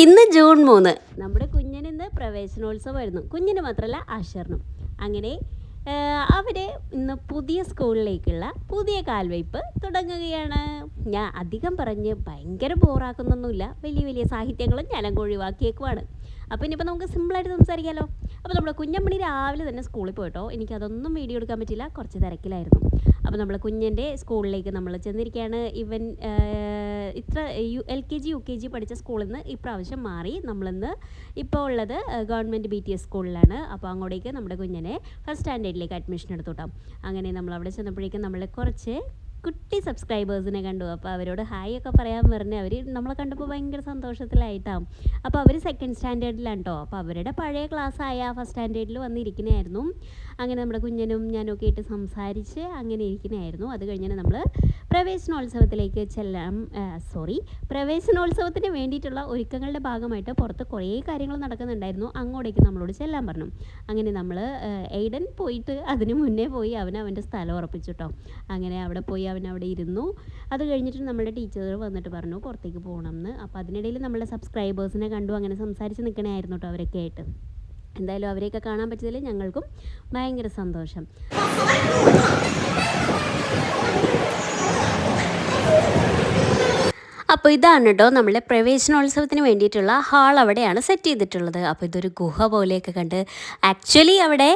ഇന്ന് ജൂൺ മൂന്ന്. നമ്മുടെ കുഞ്ഞിന് ഇന്ന് പ്രവേശനോത്സവമായിരുന്നു. കുഞ്ഞിന് മാത്രമല്ല ആശറിനും. അങ്ങനെ അവരെ ഇന്ന് പുതിയ സ്കൂളിലേക്കുള്ള പുതിയ കാൽവയ്പ് തുടങ്ങുകയാണ്. ഞാൻ അധികം പറഞ്ഞ് ഭയങ്കര ബോറാക്കുന്നൊന്നുമില്ല. വലിയ വലിയ സാഹിത്യങ്ങളും ഞാനങ്ങ് ഒഴിവാക്കിയേക്കുവാണ്. അപ്പോൾ ഇനിയിപ്പോൾ നമുക്ക് സിമ്പിളായിട്ട് സംസാരിക്കാമല്ലോ അപ്പോൾ നമ്മുടെ കുഞ്ഞമ്മണി രാവിലെ തന്നെ സ്കൂളിൽ പോയിട്ടോ എനിക്കതൊന്നും വീഡിയോ എടുക്കാൻ പറ്റില്ല കുറച്ച് തിരക്കിലായിരുന്നു. അപ്പോൾ നമ്മൾ കുഞ്ഞിന്റെ സ്കൂളിലേക്ക് നമ്മൾ ചെന്നിരിക്കുകയാണ്. ഇവൻ ഇത്ര U L K G U K G പഠിച്ച സ്കൂളിൽ നിന്ന് ഇപ്രാവശ്യം മാറി. നമ്മളിന്ന് ഇപ്പോൾ ഉള്ളത് ഗവൺമെന്റ് ബി ടി എസ് സ്കൂളിലാണ്. അപ്പോൾ അങ്ങോട്ടേക്ക് നമ്മുടെ കുഞ്ഞിനെ ഫസ്റ്റ് സ്റ്റാൻഡേർഡിലേക്ക് അഡ്മിഷൻ എടുത്തു കേട്ടോ. അങ്ങനെ നമ്മൾ അവിടെ ചെന്നപ്പോഴേക്കും നമ്മൾ കുറച്ച് കുട്ടി സബ്സ്ക്രൈബേഴ്സിനെ കണ്ടു. അപ്പോൾ അവരോട് ഹായ് ഒക്കെ പറയാൻ പറഞ്ഞ് അവർ നമ്മളെ കണ്ടപ്പോൾ ഭയങ്കര സന്തോഷത്തിലായിട്ടാവും. അപ്പോൾ അവർ സെക്കൻഡ് സ്റ്റാൻഡേർഡിലാണ് കേട്ടോ അപ്പോൾ അവരുടെ പഴയ ക്ലാസ് ആയ ഫസ്റ്റ് സ്റ്റാൻഡേർഡിൽ വന്നിരിക്കുന്നതായിരുന്നു അങ്ങനെ നമ്മുടെ കുഞ്ഞനും ഞാനൊക്കെ ആയിട്ട് സംസാരിച്ച് അങ്ങനെ ഇരിക്കുന്നതായിരുന്നു അത് കഴിഞ്ഞാൽ നമ്മൾ പ്രവേശനോത്സവത്തിലേക്ക് ചെല്ലാം സോറി പ്രവേശനോത്സവത്തിന് വേണ്ടിയിട്ടുള്ള ഒരുക്കങ്ങളുടെ ഭാഗമായിട്ട് പുറത്ത് കുറേ കാര്യങ്ങൾ നടക്കുന്നുണ്ടായിരുന്നു. അങ്ങോട്ടേക്ക് നമ്മളോട് ചെല്ലാൻ പറഞ്ഞു. അങ്ങനെ നമ്മൾ എയ്ഡൻ പോയിട്ട് അതിന് മുന്നേ പോയി അവൻ അവന്റെ സ്ഥലം ഉറപ്പിച്ചു കേട്ടോ അങ്ങനെ അവിടെ പോയി അവൻ അവിടെ ഇരുന്നു. അത് കഴിഞ്ഞിട്ട് നമ്മുടെ ടീച്ചർ വന്നിട്ട് പറഞ്ഞു പുറത്തേക്ക് പോകണം എന്ന് അപ്പോൾ അതിനിടയിൽ നമ്മുടെ സബ്സ്ക്രൈബേഴ്സിനെ കണ്ടു അങ്ങനെ സംസാരിച്ച് നിൽക്കണായിരുന്നു കേട്ടോ അവരൊക്കെ ആയിട്ട്. എന്തായാലും അവരെയൊക്കെ കാണാൻ പറ്റിയതിൽ ഞങ്ങൾക്കും ഭയങ്കര സന്തോഷം. അപ്പോൾ ഇതാണ് കേട്ടോ നമ്മുടെ പ്രവേശനോത്സവത്തിന് വേണ്ടിയിട്ടുള്ള ഹാൾ അവിടെയാണ് സെറ്റ് ചെയ്തിട്ടുള്ളത്. അപ്പോൾ ഇതൊരു ഗുഹ പോലെയൊക്കെ കണ്ട് ആക്ച്വലി അവിടെ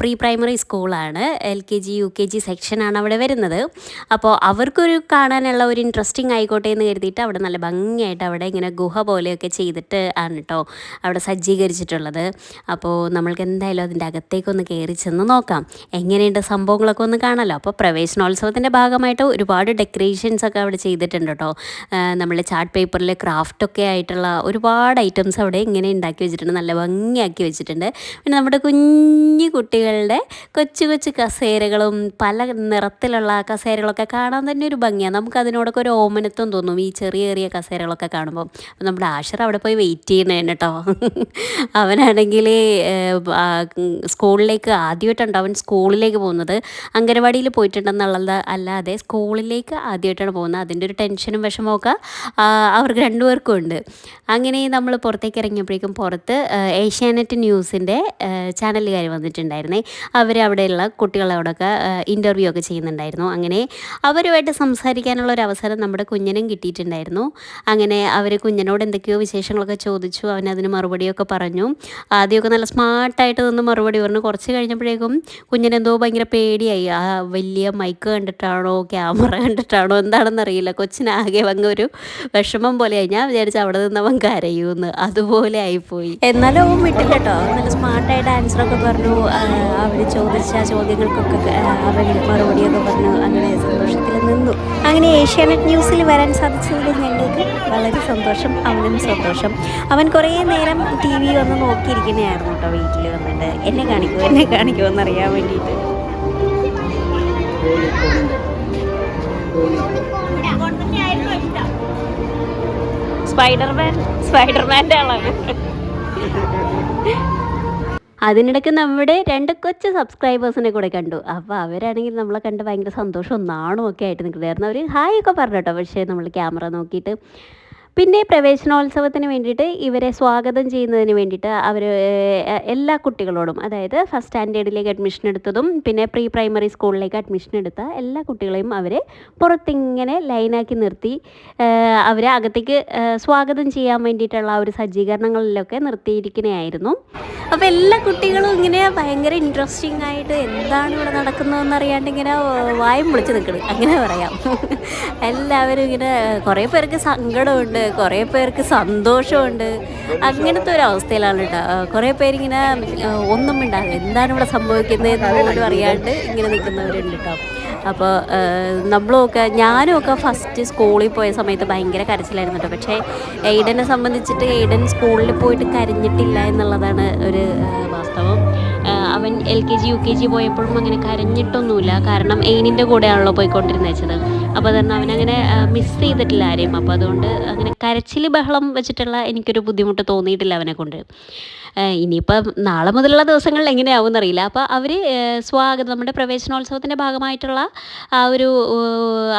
പ്രീ പ്രൈമറി സ്കൂളാണ് L K G U K G സെക്ഷനാണ് അവിടെ വരുന്നത്. അപ്പോൾ അവർക്കൊരു കാണാനുള്ള ഒരു ഇൻട്രസ്റ്റിംഗ് ആയിക്കോട്ടെ എന്ന് കരുതിയിട്ട് അവിടെ നല്ല ഭംഗിയായിട്ട് അവിടെ ഇങ്ങനെ ഗുഹ പോലെയൊക്കെ ചെയ്തിട്ട് ആണ് കേട്ടോ അവിടെ സജ്ജീകരിച്ചിട്ടുള്ളത്. അപ്പോൾ നമ്മൾക്ക് എന്തായാലും അതിന്റെ അകത്തേക്കൊന്ന് കയറി ചെന്ന് നോക്കാം. എങ്ങനെയുണ്ട് സംഭവങ്ങളൊക്കെ ഒന്ന് കാണാമല്ലോ അപ്പോൾ പ്രവേശനോത്സവത്തിന്റെ ഭാഗമായിട്ട് ഒരുപാട് ഡെക്കറേഷൻസ് ഒക്കെ അവിടെ ചെയ്തിട്ടുണ്ട് കേട്ടോ നമ്മൾ ചാർട്ട് പേപ്പറിൽ ക്രാഫ്റ്റൊക്കെ ആയിട്ടുള്ള ഒരുപാട് ഐറ്റംസ് അവിടെ ഇങ്ങനെ ഉണ്ടാക്കി വെച്ചിട്ടുണ്ട്. നല്ല ഭംഗിയാക്കി വെച്ചിട്ടുണ്ട്. പിന്നെ നമ്മുടെ കുഞ്ഞു കുട്ടികളുടെ കൊച്ചു കൊച്ചു കസേരകളും പല നിറത്തിലുള്ള കസേരകളൊക്കെ കാണാൻ തന്നെ ഒരു ഭംഗിയാണ് നമുക്ക് അതിനോടൊക്കെ ഒരു ഓമനത്വം തോന്നും ഈ ചെറിയ ചെറിയ കസേരകളൊക്കെ കാണുമ്പോൾ അപ്പോൾ നമ്മുടെ ആഷർ അവിടെ പോയി വെയിറ്റ് ചെയ്യുന്നതാണ് കേട്ടോ. അവനാണെങ്കിൽ സ്കൂളിലേക്ക് ആദ്യമായിട്ടുണ്ട് അവൻ സ്കൂളിലേക്ക് പോകുന്നത്. അംഗനവാടിയിൽ പോയിട്ടുണ്ടെന്നുള്ളത് അല്ലാതെ സ്കൂളിലേക്ക് ആദ്യമായിട്ടാണ് പോകുന്നത്. അതിന്റെ ഒരു ടെൻഷനും വിഷമമൊക്കെ അവർക്ക് രണ്ടുപേർക്കും ഉണ്ട്. അങ്ങനെ നമ്മൾ പുറത്തേക്ക് ഇറങ്ങിയപ്പോഴേക്കും പുറത്ത് ഏഷ്യാനെറ്റ് ന്യൂസിന്റെ ചാനലുകാർ വന്നിട്ടുണ്ടായിരുന്നേ. അവർ അവിടെയുള്ള കുട്ടികളോടൊക്കെ ഇന്റർവ്യൂ ഒക്കെ ചെയ്യുന്നുണ്ടായിരുന്നു. അങ്ങനെ അവരുമായിട്ട് സംസാരിക്കാനുള്ള ഒരു അവസരം നമ്മുടെ കുഞ്ഞിനും കിട്ടിയിട്ടുണ്ടായിരുന്നു. അങ്ങനെ അവർ കുഞ്ഞിനോട് എന്തൊക്കെയോ വിശേഷങ്ങളൊക്കെ ചോദിച്ചു. അവൻ അതിന് മറുപടിയൊക്കെ പറഞ്ഞു. ആദ്യമൊക്കെ നല്ല സ്മാർട്ടായിട്ട് നിന്ന് മറുപടി പറഞ്ഞു. കുറച്ച് കഴിഞ്ഞപ്പോഴേക്കും കുഞ്ഞിനെന്തോ ഭയങ്കര പേടിയായി. ആ വലിയ മൈക്ക് കണ്ടിട്ടാണോ ക്യാമറ കണ്ടിട്ടാണോ എന്താണെന്നറിയില്ല. കൊച്ചിനാകെ അങ്ങ് ഒരു വിഷമം പോലെയായി ഞാൻ വിചാരിച്ചു അവിടെ നിന്നവൻ അവൻ കരയൂന്ന്. അതുപോലെ ആയിപ്പോയി. എന്നാലും അവൻ വിട്ടില്ല കേട്ടോ. നല്ല സ്മാർട്ടായിട്ട് ആൻസറൊക്കെ പറഞ്ഞു. അവർ ചോദിച്ച ചോദ്യങ്ങൾക്കൊക്കെ അവൻ മറുപടിയൊക്കെ പറഞ്ഞു. അങ്ങനെ സന്തോഷത്തിൽ നിന്നു. അങ്ങനെ ഏഷ്യാനെറ്റ് ന്യൂസിൽ വരാൻ സാധിച്ചതിൽ ഞങ്ങൾക്ക് വളരെ സന്തോഷം അവനും സന്തോഷം. അവൻ കുറേ നേരം ടി വി വന്ന് നോക്കിയിരിക്കുന്നതായിരുന്നു കേട്ടോ വീട്ടിൽ വന്നിട്ട്. എന്നെ കാണിക്കുമോ എന്നെ കാണിക്കുമോ എന്നറിയാൻ വേണ്ടിയിട്ട്. സ്പൈഡർമാൻ സ്പൈഡർമാന്റെ ആളാണ് അതിനിടയ്ക്ക് നമ്മുടെ രണ്ട് കൊച്ചു സബ്സ്ക്രൈബേഴ്സിനെ കൂടെ കണ്ടു. അപ്പോൾ അവരാണെങ്കിൽ നമ്മളെ കണ്ട് ഭയങ്കര സന്തോഷവും നാണും ഒക്കെ ആയിട്ട് നിൽക്കുന്നതായിരുന്നു അവർ ഹായ് ഒക്കെ പറഞ്ഞു കേട്ടോ പക്ഷേ നമ്മൾ ക്യാമറ നോക്കിയിട്ട് പിന്നെ പ്രവേശനോത്സവത്തിന് വേണ്ടിയിട്ട് ഇവരെ സ്വാഗതം ചെയ്യുന്നതിന് വേണ്ടിയിട്ട് അവർ എല്ലാ കുട്ടികളോടും അതായത് ഫസ്റ്റ് സ്റ്റാൻഡേർഡിലേക്ക് അഡ്മിഷൻ എടുത്തതും പിന്നെ പ്രീ പ്രൈമറി സ്കൂളിലേക്ക് അഡ്മിഷൻ എടുത്ത എല്ലാ കുട്ടികളെയും അവരെ പുറത്തിങ്ങനെ ലൈനാക്കി നിർത്തി അവരെ അകത്തേക്ക് സ്വാഗതം ചെയ്യാൻ വേണ്ടിയിട്ടുള്ള ഒരു സജ്ജീകരണങ്ങളിലൊക്കെ നിർത്തിയിരിക്കുന്നതായിരുന്നു അപ്പോൾ എല്ലാ കുട്ടികളും ഇങ്ങനെ ഭയങ്കര ഇൻട്രസ്റ്റിംഗ് ആയിട്ട് എന്താണ് ഇവിടെ നടക്കുന്നതെന്ന് അറിയാണ്ട് ഇങ്ങനെ വായും വിളിച്ച് നിൽക്കണം അങ്ങനെ പറയാം. എല്ലാവരും ഇങ്ങനെ കുറേ പേർക്ക് സങ്കടമുണ്ട്. കുറേ പേർക്ക് സന്തോഷമുണ്ട്. അങ്ങനത്തെ ഒരു അവസ്ഥയിലാണ് കേട്ടോ. കുറേ പേരിങ്ങനെ ഒന്നും മിണ്ടാതെ എന്താണ് ഇവിടെ സംഭവിക്കുന്നത് എന്ന് പോലും അറിയാണ്ട് ഇങ്ങനെ നിൽക്കുന്നവരുണ്ട് കേട്ടോ. അപ്പോൾ നമ്മളുമൊക്കെ ഞാനും ഒക്കെ ഫസ്റ്റ് സ്കൂളിൽ പോയ സമയത്ത് ഭയങ്കര കരച്ചിലായിരുന്നു കേട്ടോ. പക്ഷേ എയ്ഡനെ സംബന്ധിച്ചിട്ട് എയ്ഡൻ സ്കൂളിൽ പോയിട്ട് കരഞ്ഞിട്ടില്ല എന്നുള്ളതാണ് ഒരു വാസ്തവം. അവൻ L K G U K G പോയപ്പോഴും അങ്ങനെ കരഞ്ഞിട്ടൊന്നുമില്ല. കാരണം എയിനിന്റെ കൂടെയാണല്ലോ പോയിക്കൊണ്ടിരുന്നത് വെച്ചത്. അപ്പോൾ അതുകൊണ്ട് അവനങ്ങനെ മിസ് ചെയ്തിട്ടില്ല ആരെയും. അപ്പോൾ അതുകൊണ്ട് അങ്ങനെ കരച്ചിൽ ബഹളം വെച്ചിട്ടുള്ള എനിക്കൊരു ബുദ്ധിമുട്ട് തോന്നിയിട്ടില്ല അവനെ കൊണ്ട്. ഇനിയിപ്പം നാളെ മുതലുള്ള ദിവസങ്ങളിൽ എങ്ങനെയാവും എന്നറിയില്ല അപ്പോൾ അവർ സ്വാഗതം നമ്മുടെ പ്രവേശനോത്സവത്തിന്റെ ഭാഗമായിട്ടുള്ള ആ ഒരു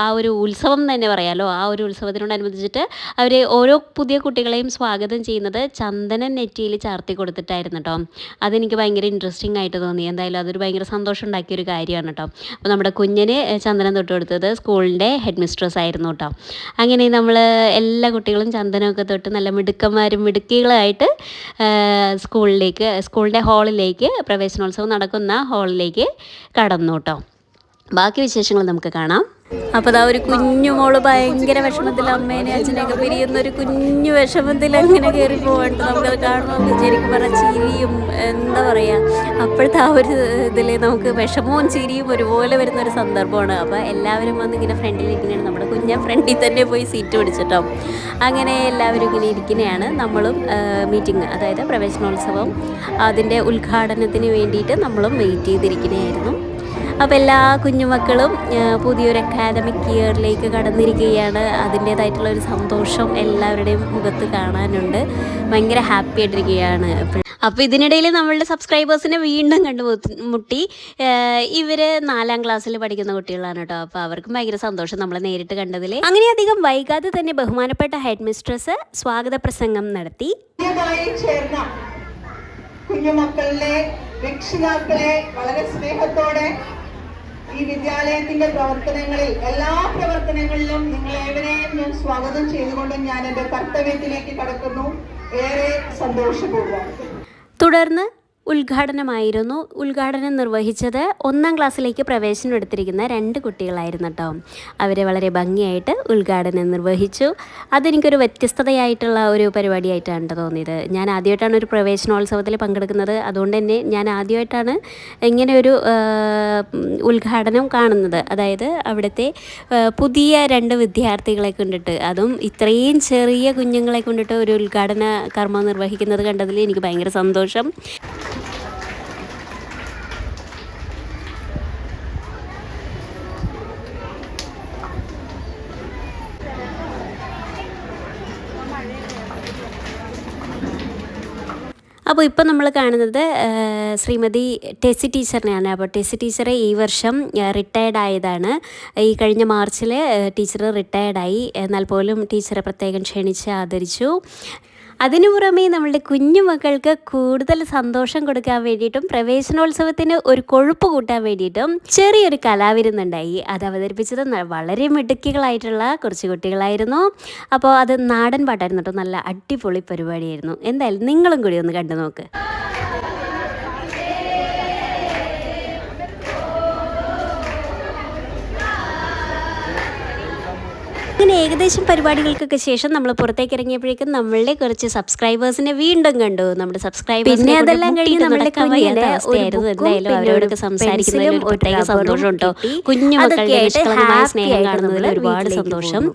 ആ ഒരു ഉത്സവം തന്നെ പറയാമല്ലോ ആ ഒരു ഉത്സവത്തിനോടനുബന്ധിച്ചിട്ട് അവർ ഓരോ പുതിയ കുട്ടികളെയും സ്വാഗതം ചെയ്യുന്നത് ചന്ദനം നെറ്റിയിൽ ചാർത്തി കൊടുത്തിട്ടായിരുന്നു കേട്ടോ അതെനിക്ക് ഭയങ്കര ഇൻട്രസ്റ്റിംഗ് ആയിട്ട് തോന്നി. എന്തായാലും അതൊരു ഭയങ്കര സന്തോഷം ഉണ്ടാക്കിയ ഒരു കാര്യമാണ് കേട്ടോ അപ്പോൾ നമ്മുടെ കുഞ്ഞിന് ചന്ദനം തൊട്ട് കൊടുത്തത് സ്കൂളിന്റെ ഹെഡ് മിസ്ട്രസ് ആയിരുന്നു കേട്ടോ അങ്ങനെ നമ്മൾ എല്ലാ കുട്ടികളും ചന്ദനമൊക്കെ തൊട്ട് നല്ല മിടുക്കന്മാരും മിടുക്കികളായിട്ട് സ്കൂളിലേക്ക് സ്കൂളിന്റെ ഹാളിലേക്ക് പ്രവേശനോത്സവം നടക്കുന്ന ഹാളിലേക്ക് കടന്നു കേട്ടോ. ബാക്കി വിശേഷങ്ങൾ നമുക്ക് കാണാം. അപ്പോൾ അതാ ഒരു കുഞ്ഞു മോൾ ഭയങ്കര വിഷമത്തിൽ അമ്മേനെ അച്ഛനെയൊക്കെ പിരിയുന്ന ഒരു കുഞ്ഞു വിഷമത്തിൽ അങ്ങനെ കയറി പോകണ്ട നമുക്കത് കാണുമ്പോൾ ശരിക്കും പറഞ്ഞ ചിരിയും എന്താ പറയാ അപ്പോഴത്തെ ആ ഒരു ഇതിൽ നമുക്ക് വിഷമവും ചിരിയും ഒരുപോലെ വരുന്ന ഒരു സന്ദർഭമാണ്. അപ്പൊ എല്ലാവരും വന്ന് ഇങ്ങനെ ഫ്രണ്ടിൽ ഇരിക്കുന്നതാണ് നമ്മുടെ കുഞ്ഞ ഫ്രണ്ടിൽ തന്നെ പോയി സീറ്റ് പിടിച്ചിട്ടോ. അങ്ങനെ എല്ലാവരും ഇങ്ങനെ ഇരിക്കുന്നതാണ് നമ്മളും മീറ്റിംഗ് അതായത് പ്രവേശനോത്സവം അതിന്റെ ഉദ്ഘാടനത്തിന് വേണ്ടിയിട്ട് നമ്മളും വെയിറ്റ് ചെയ്തിരിക്കുന്നതായിരുന്നു അപ്പോൾ എല്ലാ കുഞ്ഞുമക്കളും പുതിയൊരു അക്കാദമിക് ഇയറിലേക്ക് കടന്നിരിക്കുകയാണ്. അതിന്റേതായിട്ടുള്ള ഒരു സന്തോഷം എല്ലാവരുടെയും മുഖത്ത് കാണാനുണ്ട്. ഭയങ്കര ഹാപ്പി ആയിട്ടിരിക്കുകയാണ് അപ്പോൾ ഇതിനിടയിൽ നമ്മളുടെ സബ്സ്ക്രൈബേഴ്സിനെ വീണ്ടും കണ്ടുമുട്ടി ഇവർ നാലാം ക്ലാസ്സിൽ പഠിക്കുന്ന കുട്ടികളാണ് കേട്ടോ. അപ്പോൾ അവർക്കും ഭയങ്കര സന്തോഷം നമ്മളെ നേരിട്ട് കണ്ടതിൽ അങ്ങനെ അധികം വൈകാതെ തന്നെ ബഹുമാനപ്പെട്ട ഹെഡ് മിസ്ട്രസ് സ്വാഗത പ്രസംഗം നടത്തി. ചേർന്ന കുഞ്ഞുമക്കളിലെ രക്ഷിതാക്കളെ വളരെ സ്നേഹത്തോടെ ഈ വിദ്യാലയത്തിന്റെ പ്രവർത്തനങ്ങളിൽ എല്ലാ പ്രവർത്തനങ്ങളിലും നിങ്ങൾ ഏവരെയും ഞാൻ സ്വാഗതം ചെയ്തുകൊണ്ട് ഞാൻ എന്റെ കർത്തവ്യത്തിലേക്ക് കടക്കുന്നു. ഏറെ സന്തോഷപൂർവം. തുടർന്ന് ഉദ്ഘാടനമായിരുന്നു. ഉദ്ഘാടനം നിർവഹിച്ചത് ഒന്നാം ക്ലാസ്സിലേക്ക് പ്രവേശനം എടുത്തിരിക്കുന്ന രണ്ട് കുട്ടികളായിരുന്നു കേട്ടോ അവരെ വളരെ ഭംഗിയായിട്ട് ഉദ്ഘാടനം നിർവഹിച്ചു. അതെനിക്കൊരു വ്യത്യസ്തതയായിട്ടുള്ള ഒരു പരിപാടിയായിട്ടാണ് തോന്നിയത്. ഞാൻ ആദ്യമായിട്ടാണ് ഒരു പ്രവേശനോത്സവത്തിൽ പങ്കെടുക്കുന്നത്. അതുകൊണ്ട് തന്നെ ഞാൻ ആദ്യമായിട്ടാണ് ഇങ്ങനെ ഒരു ഉദ്ഘാടനം കാണുന്നത്. അതായത് അവിടുത്തെ പുതിയ രണ്ട് വിദ്യാർത്ഥികളെ കൊണ്ടിട്ട് അതും ഇത്രയും ചെറിയ കുഞ്ഞുങ്ങളെ കൊണ്ടിട്ട് ഒരു ഉദ്ഘാടന കർമ്മം നിർവഹിക്കുന്നത് കണ്ടതിൽ എനിക്ക് ഭയങ്കര സന്തോഷം. അപ്പോൾ ഇപ്പം നമ്മൾ കാണുന്നത് ശ്രീമതി ടെസി ടീച്ചറിനെയാണ്. അപ്പോൾ ടെസി ടീച്ചറെ ഈ വർഷം റിട്ടയർഡ് ആയതാണ്. ഈ കഴിഞ്ഞ മാർച്ചിൽ ടീച്ചർ റിട്ടയർഡായി എന്നാൽ പോലും ടീച്ചറെ പ്രത്യേകം ക്ഷണിച്ച് ആദരിച്ചു. അതിനു പുറമേ നമ്മളുടെ കുഞ്ഞു മക്കൾക്ക് കൂടുതൽ സന്തോഷം കൊടുക്കാൻ വേണ്ടിയിട്ടും പ്രവേശനോത്സവത്തിന് ഒരു കൊഴുപ്പ് കൂട്ടാൻ വേണ്ടിയിട്ടും ചെറിയൊരു കലാവിരുന്നുണ്ടായി. അത് അവതരിപ്പിച്ചത് വളരെ മിടുക്കികളായിട്ടുള്ള കുറച്ച് കുട്ടികളായിരുന്നു. അപ്പോൾ അത് നാടൻ പാട്ടായിരുന്നു കേട്ടോ നല്ല അടിപൊളി പരിപാടിയായിരുന്നു. എന്തായാലും നിങ്ങളും കൂടി ഒന്ന് കണ്ടു നോക്ക് അങ്ങനെ ഏകദേശം പരിപാടികൾക്കൊക്കെ ശേഷം നമ്മൾ പുറത്തേക്ക് ഇറങ്ങിയപ്പോഴേക്കും നമ്മളുടെ കുറച്ച് സബ്സ്ക്രൈബേഴ്സിനെ വീണ്ടും കണ്ടു. നമ്മുടെ സബ്സ്ക്രൈബേഴ്സ് പിന്നെ അതെല്ലാം കഴിഞ്ഞ് കുഞ്ഞിന് അവസ്ഥയായിരുന്നു. എന്തായാലും അവരോടൊക്കെ സംസാരിക്കുന്നതിൽ ഒരു പ്രത്യേക സന്തോഷം കേട്ടോ കുഞ്ഞു മക്കളുടെ നിഷ്കളങ്കമായ സ്നേഹം കാണുന്നതിൽ ഒരുപാട് സന്തോഷം.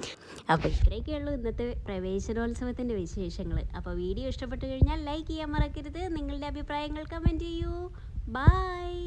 അപ്പോൾ ഇത്രയൊക്കെയുള്ളൂ ഇന്നത്തെ പ്രവേശനോത്സവത്തിന്റെ വിശേഷങ്ങൾ അപ്പോൾ വീഡിയോ ഇഷ്ടപ്പെട്ടു കഴിഞ്ഞാൽ ലൈക്ക് ചെയ്യാൻ മറക്കരുത്. നിങ്ങളുടെ അഭിപ്രായങ്ങൾ കമന്റ് ചെയ്യൂ. ബൈ